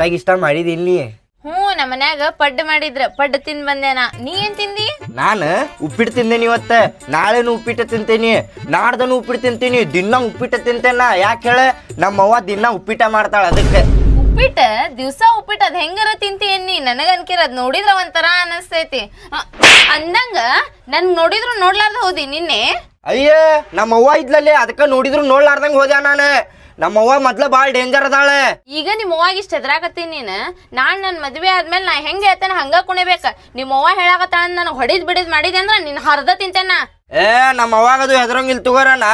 ನಾಷ್ಟ ಇಷ್ಟ ಮಾಡಿದಿ ಇಲ್ಲಿ. ಹ್ಞೂ ನಮ್ಮ ಮನ್ಯಾಗ ಪಡ್ಡು ಮಾಡಿದ್ರ ಪಡ್ಡು ತಿಂದ್ ಬಂದೇನ ನೀ. ಏನ್ ತಿಂದಿ? ನಾನು ಉಪ್ಪಿಟ್ಟು ತಿಂದೇನಿ ಇವತ್ತ. ನಾಳೆನು ಉಪ್ಪಿಟ್ಟು ತಿಂತೇನಿ. ನಾಡ್ದನು ಉಪ್ಪಿಟ್ಟು ತಿಂತೀನಿ. ದಿನ ಉಪ್ಪಿಟ್ಟು ತಿಂತೇನ ಯಾಕೆ ಹೇಳ? ನಮ್ಮವ್ವ ದಿನ ಉಪ್ಪಿಟ ಮಾಡ್ತಾಳ ಅದಕ್ಕೆ. ಉಪ್ಪಿಟ್ಟ? ದಿವ್ಸ ಉಪ್ಪಿಟ್ಟು ಅದ್ ಹೆಂಗಾರ ತಿಂತೀನಿ ನೀ ನನಗ ಅನ್ಕಿರ ಅದ್ ನೋಡಿದ್ರ ಒಂಥರ ಅನಸ್ತೈತಿ. ಅ, ಅಂದಂಗ ನನ್ ನೋಡಿದ್ರು ನೋಡ್ಲಾರ್ದ ಹೋದಿ ನಿನ್ನೆ. ಅಯ್ಯ ನಮ್ಮವ್ವ ಇದ್ಲಲ್ಲೇ ಅದಕ್ಕೆ ನೋಡಿದ್ರು ನೋಡ್ಲಾರ್ದಂಗ ಹೋದ್ಯಾ ನಾನು? ನಮ್ಮವ್ವ ಮೊದ್ಲ ಭಾಳ ಡೇಂಜರ್ ಅದಾಳೆ. ಈಗ ನಿಮ್ಮ ಅವ್ವಾಗ ಇಷ್ಟ ಹೆದ್ರಾಕತ್ತೀನಿ ನೀನ್? ನಾನ್ ನನ್ನ ಮದ್ವೆ ಆದ್ಮೇಲೆ ನಾ ಹೆಂಗೆ ಹೇಳ್ತೇನೆ ಹಂಗ ಕುಣಿಬೇಕ. ನಿಮ್ಮ ಅವ್ವ ಹೇಳಾಕತ್ತಾಳ ನಾನು ಹೊಡಿದ್ ಬಿಡಿದ್ ಮಾಡಿದೆ ಅಂದ್ರ ನಿನ್ ಹರ್ದ ತಿಂತೇನ ಏ ನಮ್ಮ ಅವಾಗದು ಹೆದರಂಗಿಲ್ ತಗೋರಣ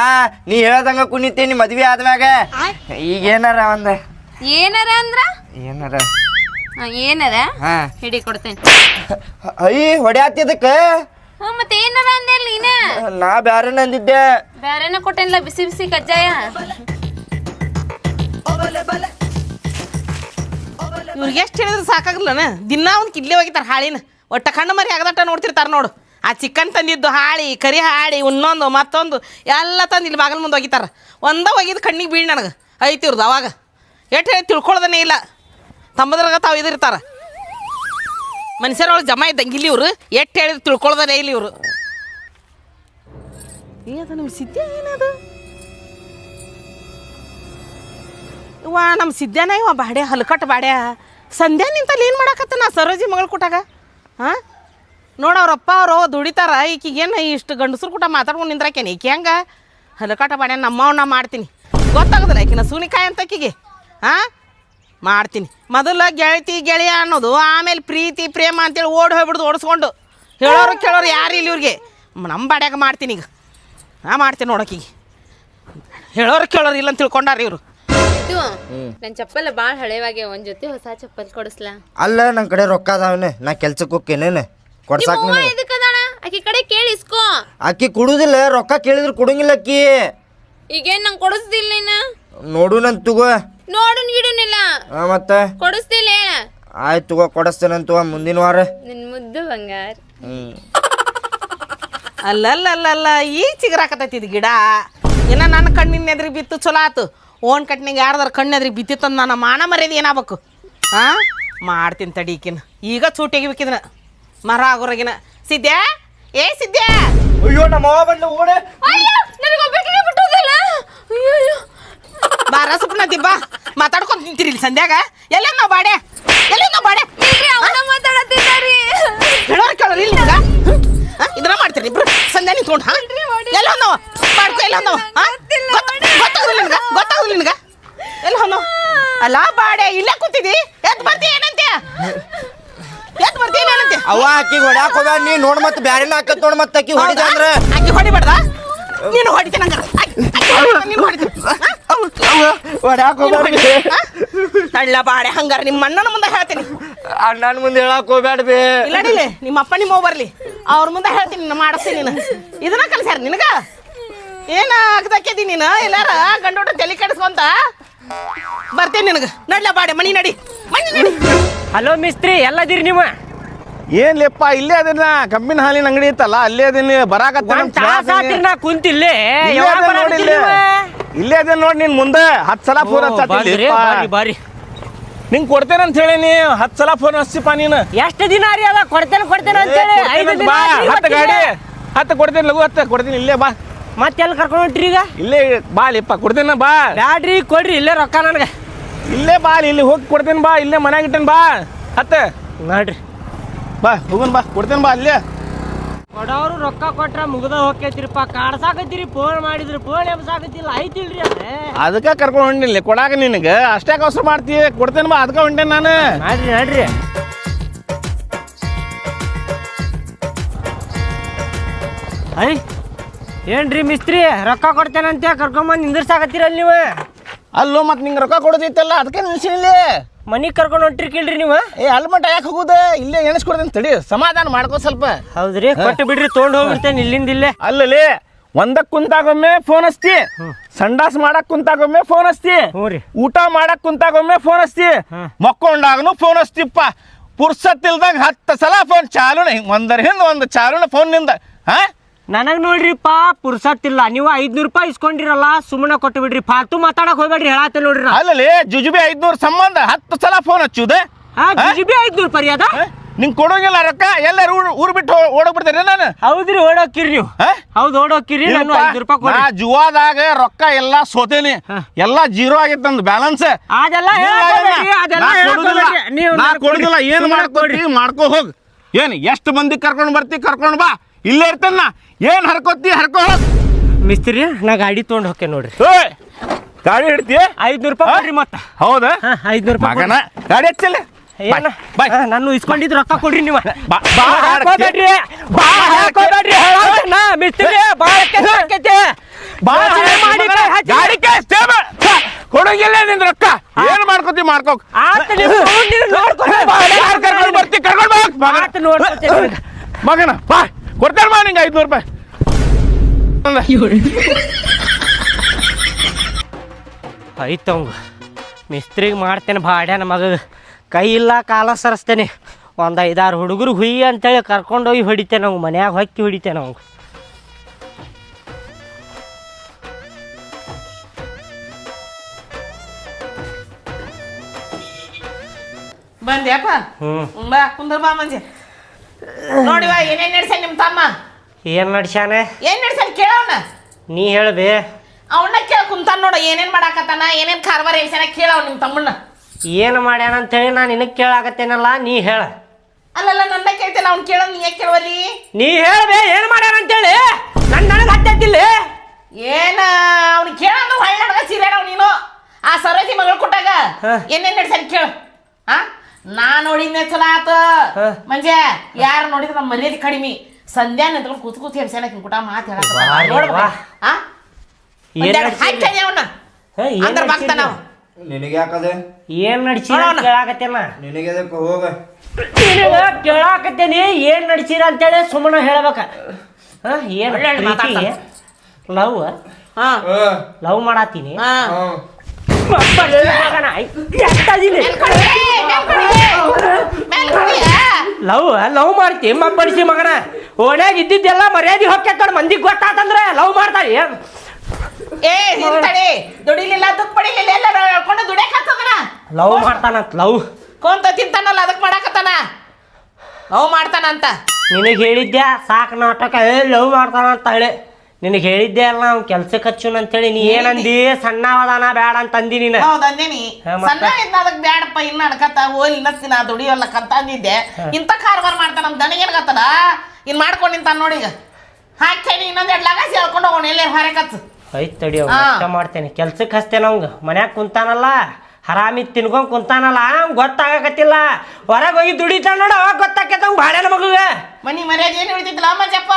ನೀ ಹೇಳ್ದಂಗ ಕುಣಿತೀನಿ ಮದ್ವೆ ಆದ್ಮ್ಯಾಗ. ಈಗ ಏನಾರ ಒಂದ ಏನಾರ ಅಂದ್ರ? ಏನಾರ? ಆ, ಏನಾರ? ಹಾ. ಹಿಡಿ ಕೊಡ್ತೇನೆ. ಅಯ್ಯ ಹೊಡ್ಯಾತಿದಕ್ಕ ಮತ್ತೆ ಏನಾರ ಅಂದೆ ನೀನ? ನಾ ಬ್ಯಾರೆ ನಂದಿದ್ದೆ ಬ್ಯಾರೇನ ಕೊಟ್ಟೇನಿಲ್ಲ ಬಿಸಿ ಬಿಸಿ ಕಜ್ಜಾಯ? ಇವ್ರಿಗೆ ಎಷ್ಟು ಹೇಳಿದ್ರು ಸಾಕಾಗಲ್ಲನ ದಿನ ಒಂದು ಕಿಡ್ಲಿ ಹೋಗಿತ್ತಾರ ಹಾಳಿನ. ಒಟ್ಟ ಕಣ್ಣು ಮರಿ ಆಗದಟ್ಟ ನೋಡ್ತಿರ್ತಾರ ನೋಡು. ಆ ಚಿಕನ್ ತಂದಿದ್ದು ಹಾಳಿ, ಕರಿ ಹಾಳಿ ಇನ್ನೊಂದು ಮತ್ತೊಂದು, ಎಲ್ಲ ತಂದು ಇಲ್ಲಿ ಬಾಗಲ್ ಮುಂದೆ ಹೋಗಿತ್ತಾರ. ಒಂದ ಹೋಗಿದ್ದು ಕಣ್ಣಿಗೆ ಬೀಳ್ ನನಗೆ. ಐತಿ ಇವ್ರದ್ದು ಅವಾಗ. ಎಷ್ಟು ಹೇಳಿ ತಿಳ್ಕೊಳ್ಳೋದನೇ ಇಲ್ಲ. ತಮ್ಮದ್ರಾಗ ತಾವು ಇದಿರ್ತಾರೆ. ಮನುಷ್ಯರೊಳಗೆ ಜಮಾ ಇದ್ದಂಗಿಲ್ಲ ಇವರು. ಎಷ್ಟು ಹೇಳಿದ್ರು ತಿಳ್ಕೊಳ್ಳೋದನೇ ಇಲ್ಲ ಇವರು. ಏನದು ಸಿದ್ಧ ಏನದು? ಇವ ನಮ್ಮ ಸಿದ್ಧಾನ ಇವ ಬಾಡ್ಯ, ಹಲ್ಕಟ್ ಬಾಡ್ಯ. ಸಂಧ್ಯಾ ನಿಂತಲ್ಲಿ ಏನು ಮಾಡಾಕತ್ತ ನಾ ಸರೋಜಿ ಮಗಳು ಕೊಟ್ಟಾಗ ಹಾಂ? ನೋಡ ಅವ್ರಪ್ಪ ಅವರು ದುಡಿತಾರ ಈಕಿಗೇನು ಇಷ್ಟು ಗಂಡಸ್ರು ಕೂಟ ಮಾತಾಡ್ಕೊಂಡು ನಿಂದ್ರಾಕೇನೆ? ಈಕೆ ಹೆಂಗೆ? ಹಲಕಾಟ ಬಾಡ್ಯ ನಮ್ಮವ್ ನಾ ಮಾಡ್ತೀನಿ. ಗೊತ್ತಾಗೋದಿಲ್ಲ ಈಕಿನ ಸೂನಿಕಾಯಿ ಅಂತ ಆಕಿಗೆ ಹಾಂ? ಮಾಡ್ತೀನಿ. ಮೊದಲು ಗೆಳತಿ, ಗೆಳೆಯ ಅನ್ನೋದು, ಆಮೇಲೆ ಪ್ರೀತಿ, ಪ್ರೇಮ ಅಂತೇಳಿ ಓಡಿ ಹೋಗ್ಬಿಡ್ದು ಓಡಿಸ್ಕೊಂಡು. ಹೇಳೋರು ಕೇಳೋರು ಯಾರು ಇಲ್ಲಿ ಇವ್ರಿಗೆ. ನಮ್ಮ ಬಾಡ್ಯಾಗ ಮಾಡ್ತೀನಿ ಈಗ. ಹಾಂ ಮಾಡ್ತೀನಿ ನೋಡೋಕೀಗ ಹೇಳೋರು ಕೇಳೋರು ಇಲ್ಲ ಅಂತ ತಿಳ್ಕೊಂಡಾರ ಇವರು. ಇದು ನನ್ ಚಪ್ಪಲ್ ಬಾಳ ಹಳೇವಾಗೆ ಒಂದ್ ಜೊತೆ ಹೊಸ ಚಪ್ಪಲ್ ಕೊಡಿಸ್ಲಾ? ಅಲ್ಲ ನನ್ನ ಕಡೆ ರೊಕ್ಕ ಅದಾವನೆ ನಾ ಕೆಲ್ಸಕ್ಕೆ ಹೋಗ್ತೇನೇನು ಕೊಡ್ಸಾಕ ನೀನು. ಆಕಿ ಕಡೆ ಕೇಳಿ ಇಸ್ಕೋ. ಅಕ್ಕಿ ಕುಡುದಿಲ್ಲ ರೊಕ್ಕ ಕೇಳಿದ್ರು ಕೊಡಂಗಿಲ್ಲ ಅಕ್ಕಿ ಈಗೇನ್ ನಂಗೆ ಕೊಡಿಸ್ದಿಲ್ಲ ನೀನ? ನೋಡು ನನ್ ತಗೋ. ನೋಡು ಗಿಡನಿಲ್ಲ ಆ, ಮತ್ತೆ? ಕೊಡಿಸ್ತಿಲ್ಲ ಹೇಳ ಆಯ್ತು ತಗೋ ಕೊಡಸ್ತೇನಂತ ಮುಂದಿನ ವಾರ. ನಿನ್ ಮುದ್ದು ಬಂಗಾರ. ಹ್ಮ್. ಅಲ್ಲಲ್ಲಲ್ಲಲ್ಲ ಈಗ ಚಿಗರಾಕತೈತಿ ಇದು ಗಿಡ. ಏನ ನನ್ನ ಕಣ್ಣಿನ ಎದ್ರಿಗೆ ಬಿತ್ತು ಚಲೋ ಆತು. ಓನ್ ಕಟ್ನಿಗೆ ಯಾರ್ದಾರ ಕಣ್ಣು ಬಿದ್ದಿತ್ತು ಬಿತ್ತಿತ್ತಂದು ನನ್ನ ಮಾನ ಮರ್ಯಾದೆ ಏನಾಗಬೇಕು? ಹಾಂ ಮಾಡ್ತೀನಿ ತಡೀಕಿನ ಈಗ ಚೂಟಿಗಿಬೇಕಿದನ ಮರ ಆಗೋರಗಿನ. ಸಿದ್ಯಾ? ಏ ಸಿದ್ಯಾ? ಅಯ್ಯೋ ನಮ್ಮ ಅವ್ವ ಬಂದ್ಲು ಓಡೆ. ಬಾರ ಸುಪ್ನ ದಿಬ್ಬ ಮಾತಾಡ್ಕೊಂಡು ನಿಂತಿರಿ ಇಲ್ಲಿ ಸಂಧ್ಯಾಗ. ಎಲ್ಲ ನಾವು ಬಾಡೆ? ಎಲ್ಲ ನಾವು ಬಾಡೆ? ಮಾತಾಡತ್ತಿದ್ದಾರಿ. ಹೇಳೋರು ಕೇಳೋರು ಇಲ್ಲಿ? ಇದನ್ನ ಮಾಡ್ತೀರಿ ಇಬ್ರು? ಸಂಜೆ ನಿಂತ್ಕೊಂಡು ಹಾ? ಎಲ್ಲ ನಾವು ಮಾಡ್ಕೊ ಎಲ್ಲ ನಾವು ಗೊತ್ತಾಗುದಿಲ್ಲ ನಿನಗ? ಗೊತ್ತಾಗುದಿಲ್ಲ ನಿನಗ? ಎಲ್ಲ ಹೊನ್ನವ ಅಲ್ಲ ಬಾಡೆ ಇಲ್ಲೇ ಕೂತಿದಿ? ಎತ್ ಬರ್ತಿ ಏನಂತೆ? ಎತ್ ಬರ್ತಿ ಏನಂತೆ? ಅವ ಆಕಿ ಹೊಡ್ಯಾಕ ನೀ ನೋಡ್ ಮತ್ತೆ ಬ್ಯಾರೆನ ಹಾಕತ್ ನೋಡ್ ಮತ್ತೆ ಆಕಿ ಹೊಡಿದ ಅಂದ್ರ. ಆಕಿ ಹೊಡಿಬೇಡ್ದ? ನೀನು ಹೊಡಿತೀನಿ ಹಂಗಾರ ನೀನು ಹೊಡಿತೀನಿ ಹೊಡ್ಯಾಕ ತಳ್ಳ ಬಾಡೆ ಹಂಗಾರ ನಿಮ್ಮ ಅಣ್ಣನ ಮುಂದೆ ಹೇಳ್ತೀನಿ. ಅಣ್ಣನ ಮುಂದೆ ಹೇಳಕ್ ಹೋಗ್ಬ್ಯಾಡ ಬೇ ಇಲ್ಲ ನಡಿಲೆ ನಿಮ್ಮ ಅಪ್ಪ ನಿಮ್ಮ ಬರ್ಲಿ. ಅವ್ರ ಮುಂದೆ ಹೇಳ್ತೀನಿ ನಿನ್ನ ಮಾಡಿಸ್ತೀನಿ ನೀನು. ಇದನ್ನ ಕಲ್ಸ್ಯಾರ ನಿನಗ? ಏನ ಆಗ್ದಕ್ಕೆದಿ ನೀನು? ಎಲ್ಲಾರ ಗಂಡೋಟ ತಲೆ ಕೆಡಿಸ್ಕೊಂತ? ಬರ್ತೀನಿ ನಿನಗ. ನಡ್ಲ ಬಾಡೆ ಮನಿ ನಡಿ. ಮನಿ ನಡಿ. ಹಲೋ ಮಿಸ್ತ್ರಿ ಎಲ್ಲದಿರಿ ನೀವು? ಏನ್ ಲೆಪ್ಪ ಇಲ್ಲೇ ಅದನ್ನ ಕಬ್ಬಿನ ಹಾಲಿನ ಅಂಗಡಿ ಇತ್ತಲ್ಲ ಅಲ್ಲೇ ಅದನ್ನ ಬರಾಕತ್ತ ಒಂದ್ ತಾಸ ಆತಿರಿ ನಾ ಕುಂತಿಲ್ಲೇ. ಇಲ್ಲೇ ಅದನ್ನ ಅದೇ ನೋಡಿ ನಿನ್ ಮುಂದೆ ಹತ್ತು ಸಲ ಪೂರ ಬಾರಿ ಬಾರಿ ನಿಂಗ್ ಕೊಡ್ತೇನೆ ಅಂತ ಹೇಳೀನಿ ಹತ್ತು ಸಲ ಫೋನ್ ಹಚ್ಚಿಪ್ಪ ನೀನು. ಎಷ್ಟು ದಿನ ರೀ ಅದ? ಕೊಡ್ತೇನೆ ಕೊಡ್ತೇನೆ ಅಂತೇಳಿ ಐದು ದಿನ ಬಾ ಆತ್ರಿ ಹತ್ತು ಇವತ್ತಿಗೆ. ಗಾಡಿ ಹತ್ತು ಕೊಡ್ತೇನೆ ಲಘು ಹತ್ತು ಕೊಡ್ತೀನಿ ಇಲ್ಲೇ ಬಾ. ಮತ್ತೆ ಎಲ್ಲಿ ಕರ್ಕೊಂಡು ಹೊಂಟ್ರಿ ಈಗ? ಇಲ್ಲೇ ಬಾ ಲೆಪ್ಪ ಕೊಡ್ತೇನೆ ಬಾ. ಬ್ಯಾಡ್ರಿ ಕೊಡ್ರಿ ಇಲ್ಲೇ ರೊಕ್ಕ ನನಗೆ. ಇಲ್ಲೇ ಬಾ ಇಲ್ಲಿ ಹೋಗಿ ಕೊಡ್ತೇನೆ ಬಾ ಇಲ್ಲೇ ಮನ್ಯಾಗ ಇಟ್ಟೇನೆ ಬಾ. ಹತ್ತ. ನೋಡ್ರಿ. ಬಾ ಹೋಗನ್ ಬಾ ಕೊಡ್ತೇನೆ ಬಾ ಅಲ್ಲೇ. ಕೊಡೋರು ರೊಕ್ಕ ಕೊಟ್ರ ಮುಗ್ದ ಹೋಗ್ತೈತಿರಿಪ್ಪ. ಕಾಡ್ಸಾಕತ್ತೀರಿ ಫೋನ್ ಮಾಡಿದ್ರಿ ಫೋನ್ ಎಬ್ಸಾಕತ್ತಿಲ್ಲ ಐತಿಲ್ರಿ ಅದೇ. ಅದಕ್ಕೆ ಕರ್ಕೊಂಡು ಹೊಂಟಿನಿ ಕೊಡಾಕ ನಿನಗೆ. ಅಷ್ಟೇ ಅವಸರ ಮಾಡ್ತೀವಿ ಕೊಡ್ತೇನೆ ಬಾ ಅದಕ್ಕೆ ಹೊಂಟೇನೆ ನಾನು. ನೋಡ್ರಿ ನೋಡ್ರಿ ಐ ಏನ್ರಿ ಮಿಸ್ತ್ರಿ ರೊಕ್ಕ ಕೊಡ್ತೇನಂತೆ ಕರ್ಕೊಂಬಂದು ನಿಂದಿರ್ಸಾಕತ್ತೀರಲ್ಲ ನೀವು? ಅಲ್ಲೋ ಮತ್ತೆ ನಿಂಗೆ ರೊಕ್ಕ ಕೊಡೋದಿತ್ತಲ್ಲ ಅದಕ್ಕೆ ನಿಲ್ಸಿಲ್ಲ ಮನಿಗೆ ಕರ್ಕೊಂಡು ಹೊಂಟ್ರಿ ಕೇಳ್ರಿ ನೀವು? ಏ ಅಲ್ಲಿ ಮಟ್ಟ ಯಾಕೆ ಹೋಗುದ? ಇಲ್ಲೇ ಎಣಿಸ್ಕೊಡ್ತೇನೆ ತಡಿ ಸಮಾಧಾನ ಮಾಡ್ಕೋ ಸ್ವಲ್ಪ. ಹೌದ್ರಿ ಕೊಟ್ಟು ಬಿಡ್ರಿ ತೊಗೊಂಡು ಹೋಗ್ಬಿಡ್ತೇನೆ ಇಲ್ಲಿಂದ ಇಲ್ಲೇ. ಅಲ್ಲಲ್ಲಿ ಒಂದಕ್ಕೆ ಕುಂತಾಗೊಮ್ಮೆ ಫೋನ್ ಹಚ್ತಿ. ಸಂಡಾಸ್ ಮಾಡಕ್ ಕುಂತಾಗೊಮ್ಮೆ ಫೋನ್ ಹಚ್ತಿ. ಊಟ ಮಾಡಕ್ ಕುಂತಾಗೊಮ್ಮೆ ಫೋನ್ ಹಚ್ತಿ. ಮಕ್ಕೊಂಡಾಗನು ಫೋನ್ ಹಚ್ತಿಪ್ಪ. ಪುರ್ಸತ್ ಇಲ್ದಂಗ ಹತ್ತು ಸಲ ಫೋನ್ ಚಾಲುನ ಹಿಂಗ್ ಒಂದರ ಹಿಂದ ಒಂದು ಚಾಲುನ ಫೋನ್ನಿಂದ. ಹಾ? ನನಗ್ ನೋಡ್ರಿಪ್ಪ ಪುರ್ಸತ್ತಿಲ್ಲ. ನೀವು ಐದ್ನೂರು ರೂಪಾಯಿ ಇಸ್ಕೊಂಡಿರಲ್ಲ ಸುಮ್ಮನೆ ಕೊಟ್ಟು ಬಿಡ್ರಿ ಫಾಲ್ತು ಮಾತಾಡಕ್ ಹೋಗ್ಬೇಡ್ರಿ ಹೇಳತ್ತೆ ನೋಡ್ರಿ ನಾ. ಅಲ್ಲಲ್ಲಿ ಜುಜುಬಿ ಐದ್ನೂರು ಸಂಬಂಧ ಹತ್ತು ಸಲ ಫೋನ್ ಹಚ್ಚುದೆ? ಹಾ ಜಿ ಬಿ ಐದ್ನೂರು ರೂಪಾಯಿ ಅದ ನಿಂಗೆ ಕೊಡೋಂಗಿಲ್ಲ ರೊಕ್ಕ? ಎಲ್ಲರೂ ಊರ್ ಊರ್ ಬಿಟ್ಟು ಓಡೋಗ್ಬಿಡ್ತೀರಿ ಬಿಡ್ತಾರೆ ನಾನು? ಹೌದ್ರಿ ಓಡೋಕಿರಿ ನೀವು. ಹಾ? ಹೌದು ಓಡೋಕಿರಿ ನಾನು ಇಲ್ಲಪ್ಪ, ಐದು ರೂಪಾಯಿ ಕೊಡ ಕೊಡ್ರಿ ಜುವಾದಾಗ ರೊಕ್ಕ ಎಲ್ಲ ಸೋತೇನಿ. ಎಲ್ಲ ಜೀರೋ ಆಗಿತ್ತು ನಂದು ಬ್ಯಾಲೆನ್ಸ್ ಅದೆಲ್ಲ ಹೇಳಕ್ ಹೋಗ್ಬೇಡ್ರಿ, ಅದೆಲ್ಲ ಹೇಳಕ್ ಹೋಗ್ಬೇಡ್ರಿ. ನೀವು ನಾ ನನಗ್ ಕೊಡುದಿಲ್ಲ. ಏನ್ ಮಾಡ್ಕೊಡ್ರಿ ಮಾಡ್ಕೊ ಮಾಡ್ಕೋ ಹೋಗ್. ಏನ್ ಎಷ್ಟು ಮಂದಿ ಕರ್ಕೊಂಡ್ ಬರ್ತಿ? ಕರ್ಕೊಂಡು ಬಾ. ಇಲ್ಲೇ ಇರ್ತಾನ ಏನ್ ಹರ್ಕೋತಿ ಹರ್ಕೋ. ಮಿಸ್ತ್ರಿ ನಾ ಗಾಡಿ ತೊಗೊಂಡು ಹೋಕೆ ನೋಡ್ರಿ. ಏಯ್, ಗಾಡಿ ಹಿಡ್ತಿ ಐದ್ನೂರು ರೂಪಾಯಿ ಕೊಡ್ರಿ ಮತ್ತ. ಹೌದಾ? ಐದ್ನೂರು ರೂಪಾಯಿ ಮಗನ ಗಾಡಿ ಹಚ್ಚಲ್ಲ? ಏನ? ಬಾಯ್ ನಾನು ಇಸ್ಕೊಂಡಿದ್ ರೊಕ್ಕ ಕೊಡ್ರಿ ನೀವು. ಬಾ- ಬಾ ಹಾಕೋಬೇಡ್ರಿ ಬಾ ಹಾಕೋಬೇಡ್ರಿ ಹೇಳಾತನ ಮಿಸ್ತ್ರಿ ಬಾಳ ಕೆಲ್ಸ ಆಕ್ಕೈತಿ. ಯೋಚ್ನೆ ಮಾಡಿ ಕೈ ಹಚ್ಚಿ. ಗಾಡಿ. ಕೊಡಂಗಿಲ್ಲ ನಿನ್ ರೊಕ್ಕ. ಏನ್ ಮಾಡ್ಕೋತಿ ಮಾಡ್ಕೋ ಆತ ನೀವು ತಗೊಂಡ್ ನೀವು ನೋಡ್ಕೊಂಡು ಬಾ. ಯಾರ್ ಕರ್ಕೊಂಡ್ ಬರ್ತಿ ಕರ್ಕೊಂಡ್ ಬಾ. ಮಗನ. ಆತ ನೋಡ್ಕೊತೀನಿ. ಮಗನ ಬಾ. ಕೊಡ್ತೇನೆ ಬಾ ನಿಂಗೆ ಐದ್ನೂರು ರೂಪಾಯಿ. ಐತವಂಗ ಮಿಸ್ತ್ರಿಗೆ ಮಾಡ್ತೇನೆ ಬಾಡ್ಯಾನ ಮಗ ಕೈ ಇಲ್ಲ ಕಾಲ ಸರಿಸ್ತೇನೆ. ಒಂದು ಐದಾರು ಹುಡುಗರು ಹುಯ್ಯಿ ಅಂತೇಳಿ ಕರ್ಕೊಂಡೋಗಿ ಹೊಡಿತೇನೆ ನಾವು ಮನ್ಯಾಗ ಹೊಕ್ಕಿ ಹೊಡಿತೇನೆ ಅವಂಗ. ಬಂದ್ಯಾಪ ಹ್ಞೂ ಬಾ ಕುಂದ್ರ ಬಾ ಮಂಜೆ. ನೋಡಿವ ಏನೇನ್ ನಡ್ಸ್ಯಾನ ನಿಮ್ ತಮ್ಮ? ಏನು ನಡ್ಸ್ಯಾನ? ಏನ್ ನಡ್ಸನ್ ಕೇಳವನ ನೀ ಹೇಳ್ಬೇ. ಅವನ್ನ ಕೇಳ ಕುಂತಾನ ನೋಡ ಏನೇನ್ ಮಾಡಾಕತ್ತಾನ ಏನೇನ್ ಕಾರ್ಬಾರ ಎಲ್ಸ್ಯಾನ ಕೇಳವ್ ನಿಮ್ ತಮ್ಮನ್ನ. ಏನು ಮಾಡ್ಯಾನ ಅಂತೇಳಿ ನಾನು ನಿನಗೆ ಕೇಳಾಕತ್ತೇನಲ್ಲ ನೀ ಹೇಳ. ಅಲ್ಲಲ್ಲ ನನ್ನ ಕೇಳ್ತೇನೆ ಅವ್ನ್ ಕೇಳೋ ನೀ ಯಾಕೆ ಕೇಳವಲ್ಲಿ? ನೀ ಹೇಳ್ಬೇ ಏನು ಮಾಡ್ಯಾನ ಅಂತೇಳಿ? ನನ್ನ ನನಗೆ ಹತ್ತಿಲ್ಲ ಏನ ಅವ್ನ ಕೇಳಂದು ಹಳ್ಳಿ ನಡ್ಗ ಸೀರ್ಯಾಡವ್ ನೀನು. ಆ ಸರೋಜಿ ಮಗಳು ಕೊಟ್ಟಾಗ. ಏನೇನ್ ನಡ್ಸ್ಯಾನ ಕೇಳು. ಹಾ ನಾ ನೋಡಿದ್ನೆ ಚಲೋ ಆತ. ಹಾ. ಮಂಜೆ ಯಾರು ನೋಡಿದ್ರೆ ನಮ್ಮ ಮರ್ಯಾದೆ ಕಡಿಮೆ. ಸಂಧ್ಯಾ ನಿಂತ್ಕೊಂಡು ಕೂತ್ ಕೂತ್ ಹೇಳ್ಸ್ಯಾನ ಕುಟ ಮಾತು ಬಾ ರೀ, ಬಾ. ಏನ್ ನಡ್ಸಿದ್ರಿ? ಹಾ, ಏನ್ ಅಂದ್ರ ನಡ್ಸಿದ್ರಿ? ಬಾಕ್ತಾನ ನಿನಗೆ ಯಾಕದೆ? ಏನು ನಡ್ಸಿ ನೋಡೋಣ. ಕೇಳಾಕತ್ತೇನ? ನಿನಗೆ ಅದಕ್ಕೆ ಹೋಗ. ನಿನಗ ಕೇಳಾಕತ್ತೇನಿ ಏನ್ ನಡ್ಸೀರ ಅಂತೇಳಿ ಸುಮ್ಮನೆ ಹೇಳ್ಬೇಕ. ಹಾ ಏನ್ ಒಳ್ಳೆ ಒಳ್ಳೆ ಮಾತಾಡ್ತಾನೆ. ಲವ್? ಹಾ. ಲವ್ ಮಾಡಾತೀನಿ? ಹಾ. ಲವ್ ಲವ್ ಮಾಡ್ತಿ ಮಬ್ಬಡಿಸಿ ಮಗನ. ಓಣ್ಯಾಗ ಇದ್ದಿದ್ದೆಲ್ಲ ಮರ್ಯಾದೆ ಹೊಕ್ಕೇತಾರ ಮಂದಿಗೆ ಗೊತ್ತಾತಂದ್ರೆ ಲವ್ ಮಾಡ್ತಾರೆ ಏನ್ ಏ ಹಿಂತಡಿ ದುಡಿಲಿಲ್ಲ ದುಃಖ ಪಡಿಲಿಲ್ಲ ಎಲ್ಲ ಹೇಳ್ಕೊಂಡು ದುಡಿಯಕ್ ಹತ್ತದನ ಲವ್ ಮಾಡ್ತಾನಂತ ಲವ್. ಕೊಂತ ತಿಂತಾನಲ್ಲ ಅದಕ್ಕೆ ಮಾಡಾಕತ್ತಾನ? ಲವ್ ಮಾಡ್ತಾನಂತ. ನಿನಗೆ ಹೇಳಿದ್ಯಾ ಸಾಕು ನಾಟಕ ಏ ಲವ್ ಮಾಡ್ತಾನಂತ ಹೇಳಿ. ನಿನಗೆ ಹೇಳಿದ್ದೆ ಅಲ್ಲ ಅವ್ನು ಕೆಲ್ಸಕ್ಕೆ ಹಚ್ಚುನ್ ಅಂತೇಳಿ ನೀ ಏನಂದಿ? ಸಣ್ಣವದಾನ ಬೇಡ ಅಂತ ಅಂದಿ ನೀನು ಹೌದ್ ಅಂದೇನಿ. ಹಾ, ಮತ್ತೆ? ಸಣ್ಣ ಇದ್ದ ಅದಕ್ಕೆ ಬ್ಯಾಡಪ್ಪ ಇನ್ನ ಅನ್ಕತ್ತ? ಓಲಿ ಇನ್ನಸ್ತಿನ ದುಡಿಯೋಲ್ಲ ಕಂತ ಅಂದಿದ್ದೆ. ಇಂತ ಕಾರ್ಬಾರ್ ಮಾಡ್ತಾನ ದನಿಗೇನ್ ಗತ್ತದ? ಇನ್ ಮಾಡ್ಕೊಂಡ್ ನಿಂತಾನ ನೋಡಿ ಈಗ. ಹಾಕೇನಿ ಇನ್ನೊಂದ್ ಎರಡ್ ಲಗಾಸಿ ಹೇಳ್ಕೊಂಡು ಹೋಗೋಣ ಎಲ್ಲೇ ಹೊರೆ ಕತ್ತು ಐತ್ ತಡಿ ಅವ್ನು ಹಾ. ಅಷ್ಟ ಮಾಡ್ತೇನೆ. ಕೆಲ್ಸಕ್ಕೆ ಹಚ್ತೇನೆ ಅವಂಗ ಮನ್ಯಾಗ ಕುಂತಾನಲ್ಲ? ಹರಾಮಿ ತಿನ್ಕೊಂಡ್ ಕುಂತಾನಲ್ಲ ಅವ್ನ್ ಗೊತ್ತಾಗಕತ್ತಿಲ್ಲ. ಹೊರಗೆ ಹೋಗಿ ದುಡಿತಾನ ನೋಡ ಅವಾಗ ಗೊತ್ತಾಕೈತ ಭಾಳ ಬಾಳೆನ ಮಗುವೆ ಮನಿ ಮರ್ಯಾದೆ ಏನು ಹೇಳ್ತಿದ್ಲ ಮಂಜಪ್ಪ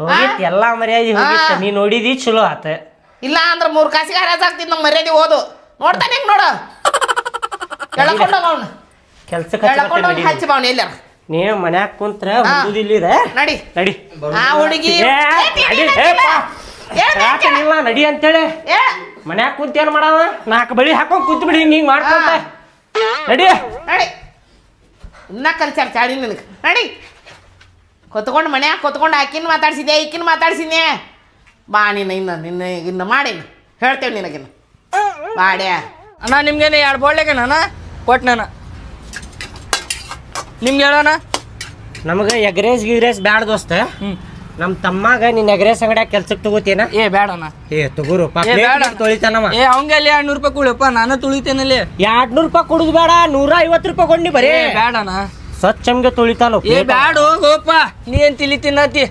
ಹೋಗಿತ್ತು ಎಲ್ಲ ಮರ್ಯಾದೆ ಹೋಗಿತ್ತು. ನೀ ನೋಡಿದಿ ಚಲೋ ಆತ. ಇಲ್ಲ ಅಂದ್ರೆ ಮೂರ್ ಕಾಸಿಗೆ ಹರಾಜ್ ಆಗ್ತಿದ್ ನಮ್ ಮರ್ಯಾದೆ ಓದು. ನೋಡ್ತಾನೆ ಹೆಂಗ್ ನೋಡು. ಎಳ್ಕೊಂಡ್ ಅವನು. ಕೆಲ್ಸಕ್ಕೆ ಎಳ್ಕೊಂಡು ಹಚ್ಚಿ ಬಾವಣ ಎಲ್ಲ ನೀ ಮನ್ಯಾಗ ಕುಂತ್ರ ಹಾ. ಹುಡುದಿಲ್ಲಿದ ನಡಿ. ನಡಿ. ಆ ಹುಡುಗಿ. ಏ, ನಡಿ, ಅಂತೇಳಿ. ಏ. ಮನ್ಯಾಗ ಕುಂತ ಏನ್ ಮಾಡವ? ನಾಲ್ಕು ಬಳಿ ಹಾಕೊಂಡ್ ಕುಂತ ಬಿಡಿ ಹಿಂಗ ಹಿಂಗ್ ಮಾಡ್ಕೊಂತ. ನಡಿ. ನಡಿ. ಇನ್ನ ಕಲ್ಚಾರ ಚಾಡಿ ನಿನಗೆ. ನಡಿ. ಕೊತ್ಕೊಂಡು ಮನ್ಯಾಗ ಕೊತ್ಕೊಂಡು ಆಕಿನ ಮಾತಾಡ್ಸಿದ್ದೆ ಈಕಿನ ಮಾತಾಡ್ಸಿದ್ನೆ ಬಾ ನೀನು ಇನ್ನ ನಿನ್ನ ಇನ್ನ ಮಾಡಿನ. ಹೇಳ್ತೇವೆ ನಿನಗಿನ್ನ. ಬಾಡ್ಯಾ. ಅಣ್ಣ ನಿಮ್ಗೇನು ಎರಡು ಬೋಳ್ಳೆಗೆ ಅಣ್ಣ? ಕೊಟ್ಟನ ನಾನು. ನಿಮ್ಗೆ ಹೇಳೋಣ? ನಮಗೆ ಎಗ್ರೇಸ್ ಗಿಗ್ರೇಸ್ ಬ್ಯಾಡ ದೋಸ್ತ. ನಮ್ ತಮ್ಮಾಗ ನಿನ್ ಎಗ್ರೆ ಸಂಗಡ ಕೆಲ್ಸಕ್ಕೆ ತಗೋತೇನ ಏ ಬೇಡಣ್ಣ ಏ ತಗೋರು ಏ ಬೇಡ ತೊಳಿತಾನವ. ಏ ಅವಂಗಲ್ಲಿ ಎರಡು ನೂರು ರೂಪಾಯಿ ಕೊಡಪ್ಪ ನಾನು ತುಳಿತೇನಲ್ಲಿ ಎರಡ್ ನೂರು ರೂಪಾಯಿ ಕೊಡುದು ಬೇಡ ನೂರ ಐವತ್ತು ರೂಪಾಯಿ ಕೊಂಡಿ ಬರೀ. ಏ ಬೇಡಣ್ಣ ಸ್ವಚ್ಛಮ್ಗೆ ತೊಳಿತಾನ ಏ ಬ್ಯಾಡ ಹೋಗಪ್ಪ. ನೀ ಏನು ತಿಳಿ ತಿನ್ನತಿ?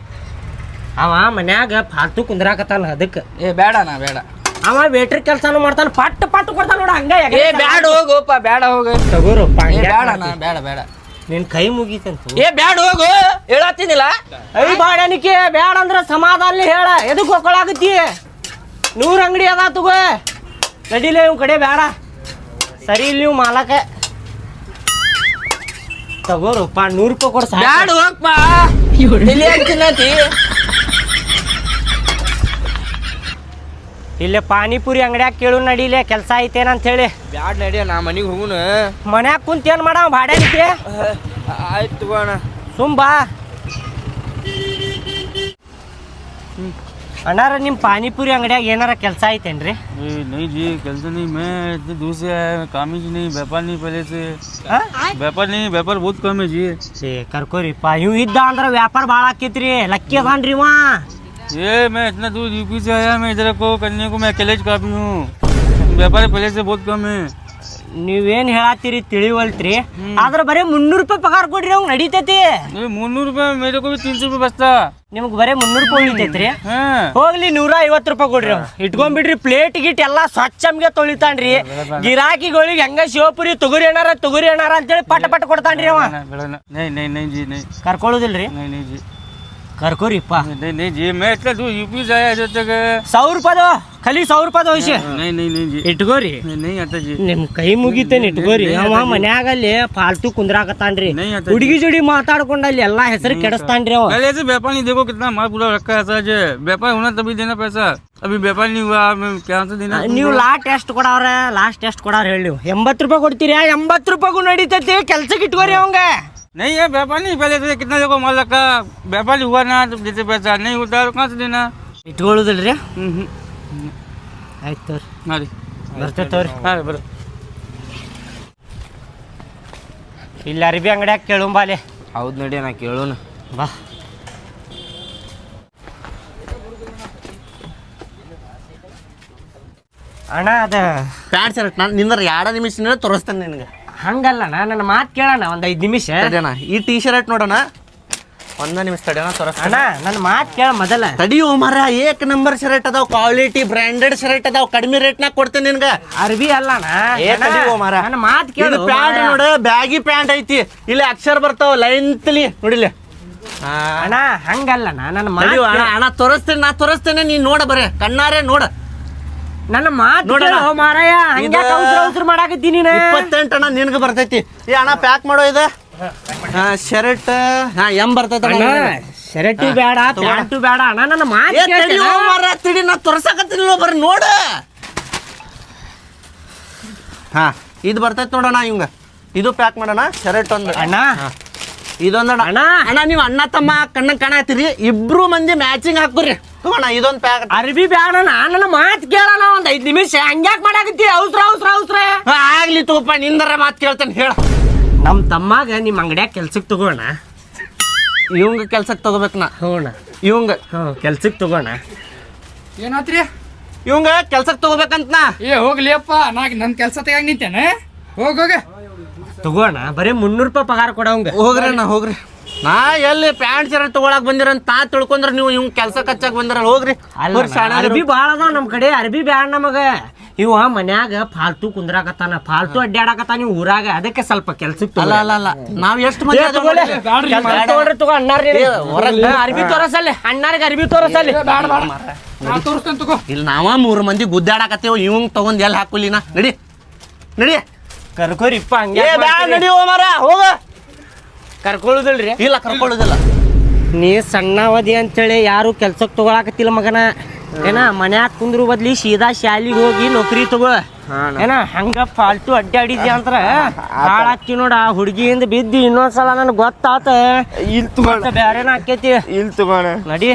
ಅವ ಮನ್ಯಾಗ ಫಾಲ್ತು ಕುಂದ್ರಾಕತ್ತಾನ ಅದಕ್ಕೆ. ಏ ಬೇಡಣ್ಣ ಬೇಡ ಅವ ವೇಟ್ರಿ ಕೆಲ್ಸಾನು ಮಾಡ್ತಾನ ಪಟ್ ಪಟ್ ಕೊಡ್ತಾನ ನೋಡ ಹಂಗ ಏ ಬ್ಯಾಡ ಹೋಗಪ್ಪ ಬೇಡ ಹೋಗು. ತಗೋರು ಏ ಬೇಡಣ್ಣ ಬೇಡ ಬೇಡ ನಿನ್ ಕೈ ಮುಗೀತಂತ. ಏ ಬ್ಯಾಡ ಹೋಗು. ಹೇಳತ್ತೀನಿಲ್ಲ. ಐ ಬಾಡನಿಕೆ ಬ್ಯಾಡ ಅಂದ್ರ ಸಮಾಧಾನ ಹೇಳ. ಎದಕ್ಕೆ ಹೋಗ್ಕೊಳಾಗತ್ತಿ ನೂರ್ ಅಂಗಡಿ ಅದ ತಗೋ. ನಡಿಲೆ ಇವ್ ಕಡೆ ಬೇಡ ಸರಿ ಇಲ್ಲಿ ನೀವು ಮಾಲಕ. ತಗೋರಪ್ಪ ನೂರು ರೂಪಾಯಿ ಕೊಡ್ಸ. ಬ್ಯಾಡ ಹೋಗಪ್ಪ ತಿಳಿ ಅಂತ ಇಲ್ಲೇ ಪಾನಿಪುರಿ ಅಂಗಡ್ಯಾಗ ಕೇಳು ನಡಿಲೆ ಕೆಲಸ ಐತೇನಂತ ಹೇಳಿ ಬ್ಯಾಡ ನಡಿಯ ನಾ ಮನೆಗೆ ಹೋಗುನು ಮನ್ಯಾಗ ಕುಂತ ಏನ್ ಮಾಡವ ಬಾಡ್ಯಾನಿಕೆ ಆಯ್ತು ತಗೋಣ ಸುಮ್ ಬಾ ಅಣ್ಣಾರ ನಿಮ್ಮ ಪಾನಿಪುರಿ ಅಂಗಡಿಯಾಗ ಏನಾರ ಕೆಲಸ ಐತೇನ್ರಿ ए, नहीं जी कल तो नहीं मैं इतने दूर से आया मैं काम ही नहीं व्यापार नहीं पहले से व्यापार नहीं व्यापार बहुत कम है जी ಏ ಕರ್ಕೋರಿಪ್ಪ ಇವ್ ಇದ್ದ ಅಂದ್ರ ವ್ಯಾಪಾರ ಭಾಳ ಆಕೈತ್ರಿ ಲಕ್ಕಿ ಅದಾನ್ರಿ ಇವ ये मैं इतना दूर यूपी से आया मैं इधर को करने को मैं अकेले ज काफी हूँ व्यापार पहले से बहुत कम है ನೀವೇನ್ ಹೇಳತ್ತೀರಿ ತಿಳಿವಲ್ತ್ರಿ ಆದ್ರ ಬರೇ ಮುನ್ನೂರು ರೂಪಾಯಿ ಪಗಾರ ಕೊಡ್ರಿ ಅವ್ನು ನಡೀತೈತಿ ये मुन्नू रुपये मेरे को भी तीन सौ रुपये बचता ನಿಮ್ಗೆ ಬರೇ ಮುನ್ನೂರು ರೂಪಾಯಿ ಉಳಿತೈತ್ರಿ हाँ ಹೋಗ್ಲಿ ನೂರ ಐವತ್ತು ರೂಪಾಯಿ ಕೊಡ್ರಿ ಅವ್ನು ಇಟ್ಕೊಂಡ್ಬಿಡ್ರಿ ಪ್ಲೇಟ್ ಗಿಟ್ ಎಲ್ಲಾ ಸ್ವಚ್ಛಮ್ಗೆ ತೊಳಿತಾನ್ರಿ ಗಿರಾಕಿಗಳಿಗೆ ಹೆಂಗ ಶಿವಪುರಿ ತೊಗರಿ ಏನಾರ ತೊಗರಿ ಏನಾರ ಅಂತೇಳಿ ಪಟ ಪಟ ಕೊಡ್ತಾನ್ರಿ ಅವ ना, बड़ा ना- नहीं नहीं नहीं जी नहीं ಕರ್ಕೊಳ್ಳೋದಿಲ್ರಿ नहीं नहीं जी ಕರ್ಕೋರಿಪ್ಪ नहीं नहीं जी मैं इतना दूर यूपी से आया इधर तक ಸಾವಿರ ರೂಪಾಯ್ದು ಖಲಿ ಸಾವಿರ ರೂಪಾಯ್ದು ವಯಸ್ಸು नहीं नहीं नहीं जी ಇಟ್ಕೋರಿ नहीं नहीं आता जी ನಿಮ್ ಕೈ ಮುಗಿತೇನೆ ಇಟ್ಕೋರಿ ಅವ ಮನ್ಯಾಗ ಅಲ್ಲಿ ಫಾಲ್ತು ಕುಂದ್ರಾಕತ್ತಾನ್ರಿ नहीं आता ಹುಡುಗಿ ಜೋಡಿ ಮಾತಾಡ್ಕೊಂಡ್ ಅಲ್ಲಿ ಎಲ್ಲಾ ಹೆಸರು ಕೆಡಿಸ್ತಾನ್ರಿ ಅವ पहले से व्यापार नहीं देखो कितना माल पूरा रखा है सर जी व्यापार होना तभी देना पैसा अभी व्यापार नहीं हुआ मैं क्या से देना ನೀವು ಲಾಸ್ಟ್ ಎಷ್ಟು ಕೊಡವ್ರ ಲಾಸ್ಟ್ ಎಷ್ಟು ಕೊಡವ್ರ ಹೇಳಿ ನೀವು ಎಂಬತ್ತು ರೂಪಾಯಿ ಕೊಡ್ತೀರಾ ಎಂಬತ್ತು ರೂಪಾಯಿಗೂ ನಡೀತೈತಿ ಕೆಲ್ಸಕ್ಕೆ ಇಟ್ಕೋರಿ ಅವಂಗ नहीं है व्यापार नहीं पहले से कितना देखो माल रखा व्यापार नहीं हुआ ना तो देते पैसा नहीं होता तो कहाँ से देना ಇಟ್ಕೊಳ್ಳೋದಿಲ್ರಿ हम्म, हम्म। ಆಯ್ತು ತೋರಿ हाँ जी ಬರ್ತೇವೆ ತೋರಿ हाँ बरो ಇಲ್ಲಿ ಅರ್ಬಿ ಅಂಗಡ್ಯಾಗ ಕೇಳುಂಬಾಲೆ ಹೌದ್ ನಡಿ ನಾ ಕೇಳೋಣ ಬಾ ಅಣ್ಣ ಅದ ಪ್ಯಾಂಟ್ ಶರ್ಟ್ ನಾನು ನಿಂದ್ರ ಎರಡು ನಿಮಿಷ ತೋರಿಸ್ತೇನೆ ನಿನಗೆ ಹಂಗಲ್ಲಣ್ಣ ನನ್ನ ಮಾತು ಕೇಳಣ್ಣ ಒಂದ್ ಐದ್ ನಿಮಿಷ. ತಡಿಯೋಣ ಈ ಟಿ ಶರ್ಟ್ ನೋಡೋಣ. ಒಂದ ನಿಮಿಷ ತಡೆಯೋಣ ಅಣ್ಣ ನನ್ನ ಮಾತು ಕೇಳ ಮೊದಲ. ತಡಿಯೋ ಮರ ಏಕ್ ನಂಬರ್ ಶರ್ಟ್ ಅದಾವ ಕ್ವಾಲಿಟಿ ಬ್ರ್ಯಾಂಡೆಡ್ ಶರ್ಟ್ ಅದಾವ ಕಡಿಮೆ ರೇಟ್ನಾಗ ಕೊಡ್ತೇನೆ ನಿನ್ಗ. ಅರ್ಬಿ ಅಲ್ಲಣ್ಣ ಏ ತಡಿಯೋ ಮರ. ನನ್ನ ಮಾತು ಕೇಳು ಪ್ಯಾಂಟ್ ನೋಡ ಬ್ಯಾಗಿ ಪ್ಯಾಂಟ್ ಐತಿ. ಇಲ್ಲಿ ಅಕ್ಷರ ಬರ್ತಾವ ಲೈನ್ತ್ಲಿ ನೋಡಿಲಿ ಅಣ್ಣ ಹಂಗಲ್ಲಣ್ಣ ನನ್ನ ಮಾತು ಅಣ್ಣ ತೋರಿಸ್ತೇನೆ ನಾ ತೋರಿಸ್ತೇನೆ ನೀನ್ ನೋಡ ಬರೇ. ಕಣ್ಣಾರೆ ನೋಡ. ನನ್ನ ಮಾತು ನೋಡಣ. ಕೇಳು ಮಾರಾಯ. ಇದು- ನೀನು? ಅಣ್ಣ ನಿನ್ಗೆ ಬರ್ತೈತಿ. ಏ ಅಣ್ಣ ಪ್ಯಾಕ್ ಮಾಡೋ ಇದು. ಶರ್ಟ್ ಹಾ ಎಂ ಬರ್ತೈತಿ ಅಣ್ಣ. ಶರ್ಟು ಬೇಡ ಪ್ಯಾಂಟು ಬೇಡ. ಅಣ್ಣ ನನ್ನ ಮಾತು ಕೇಳ್ತೀನ? ತಿಡಿ ನಾ ತೋರ್ಸಕತ್ತಿನಿಲ್ಲ ಬರ್ರಿ ನೋಡು. ಹಾ ಇದು ಬರ್ತೈತಿ ನೋಡೋಣ ಇವಂಗ. ಇದು ಪ್ಯಾಕ್ ಮಾಡೋಣ ಶರ್ಟ್ ಒಂದು. ಅಣ್ಣ. ಇದೊಂದಣ್ಣ. ಅಣ್ಣ. ಅಣ್ಣ ನೀವು ಅಣ್ಣ ತಮ್ಮ ಕಣ್ಣ ಕಾಣತ್ತೀರಿ. ಇಬ್ರು ಮಂದಿ ಮ್ಯಾಚಿಂಗ್ ಹಾಕ್ಬಿಡ್ರಿ ತಗೋಣ ಇದೊಂದು ಪ್ಯಾಕೆಟ್ ಅರ್ಬಿ ಬೇಡ ನಾನು ನನ್ನ ಮಾತು ಕೇಳಲ್ಲ ಒಂದ್ ಐದ್ ನಿಮಿಷ ಹಂಗ್ಯಾಕ್ ಮಾಡಾಕತ್ತಿ? ಅವಸ್ರ ಅವಸ್ರ ಅವಸ್ರ. ಆಗ್ಲಿ ತಗೋಪ ನಿಂದರ ಮಾತು ಕೇಳ್ತೇನೆ ಹೇಳ. ನಮ್ ತಮ್ಮಾಗ ನಿಮ್ ಅಂಗಡ್ಯಾಗ ಕೆಲ್ಸಕ್ಕೆ ತಗೋಣ. ಇವಂಗ ಕೆಲ್ಸಕ್ಕೆ ತಗೋಬೇಕು ನಾ ಹೋಣ. ಇವಂಗ. ಹ್ಞೂ ಕೆಲ್ಸಕ್ಕೆ ತಗೋಣ. ಏನಾತ್ರಿ? ಇವಂಗ ಕೆಲ್ಸಕ್ಕೆ ತಗೋಬೇಕಂತ ನಾ ಏ ಹೋಗ್ಲಿಯಪ್ಪ ನಾ ನನ್ ಕೆಲ್ಸ ತೆಗಾಗ ನಿಂತೇನೆ. ಹೋಗ ಹೋಗ. ತಗೋಣ ಬರೀ ಮುನ್ನೂರು ರೂಪಾಯಿ ಪಗಾರ ಕೊಡವಂಗ ಹೋಗ್ರಿ ಅಣ್ಣ ಹೋಗ್ರಿ. ನಾ ಎಲ್ಲಿ ಪ್ಯಾಂಟ್ ಶರ್ಟ್ ತಗೊಳಕ್ ಬಂದಿರಂತ ತಾ ತಿಳ್ಕೊಂಡ್ರ ನೀವು ಇವ್ ಕೆಲ್ಸ ಕಚ್ಚಾಕ್ ಬಂದಿರ ಹೋಗ್ರಿ. ಅರ್ಬಿ ಭಾಳ ಅದಾವ ನಮ್ ಕಡೆ ಅರ್ಬಿ ಬ್ಯಾಡ ನಮಗ. ಇವ ಮನ್ಯಾಗ ಫಾಲ್ತು ಕುಂದ್ರಾಕತ್ತಾನ ಫಾಲ್ತು ಅಡ್ಡಾಡಕತ್ತಾನ ಇವ್ ಊರಾಗ ಅದಕ್ಕೆ ಸ್ವಲ್ಪ ಕೆಲ್ಸಕ್ಕೆ ಅಲ್ಲ ಅಲ್ಲ ಅಲ್ಲ ನಾವ್ ಎಷ್ಟು ಮಂದಿ ತಗೋ ಹಾ, ಅರ್ಬಿ ತೋರಸಲ್ಲಿ ಅಣ್ಣಾರಿಗೆ ಅರ್ಬಿ ತೋರಸಲ್ಲಿ. ಇಲ್ಲಿ ನಾವ ಮೂರು ಮಂದಿ ಗುದ್ದಾಡಕತ್ತೇವ್ ಇವಂಗ್ ತಗೊಂಡ್ ಎಲ್ಲಿ ಹಾಕುಲಿನ ನಾ? ನಡಿ. ನಡಿ. ಕರ್ಕೋರಿಪ್ಪ ಹಂಗೆ ನಡಿ ಓ ಮರ ಹೋಗ. ಕರ್ಕೊಳ್ಳುದಿಲ್ರಿ? ಇಲ್ಲ ಕರ್ಕೊಳ್ಳೋದಿಲ್ಲ. ನೀ ಸಣ್ಣವದಿ ಅಂತೇಳಿ ಯಾರು ಕೆಲ್ಸಕ್ಕೆ ತಗೊಳಕತ್ತಿಲ್ಲ ಮಗನ. ಏನ ಮನ್ಯಾಗ ಕುಂದ್ರು ಬದ್ಲಿ ಸೀದಾ ಶಾಲಿಗೆ ಹೋಗಿ ನೌಕರಿ ತಗೋ. ಏನ ಹಂಗ ಫಾಲ್ತು ಅಡ್ಡಾಡಿದ್ಯ ಅಂದ್ರ? ಹಾಳಾಕಿ ನೋಡ ಆ ಹುಡುಗಿಯಿಂದ ಬಿದ್ದು ಇನ್ನೊಂದ್ಸಲ ನನಗೆ ಗೊತ್ತಾತ. ಇಲ್ ತಗೋಣ ಬೇರೆನ ಆಕೇತಿ? ಇಲ್ ತಗೋಣ ನಡಿ.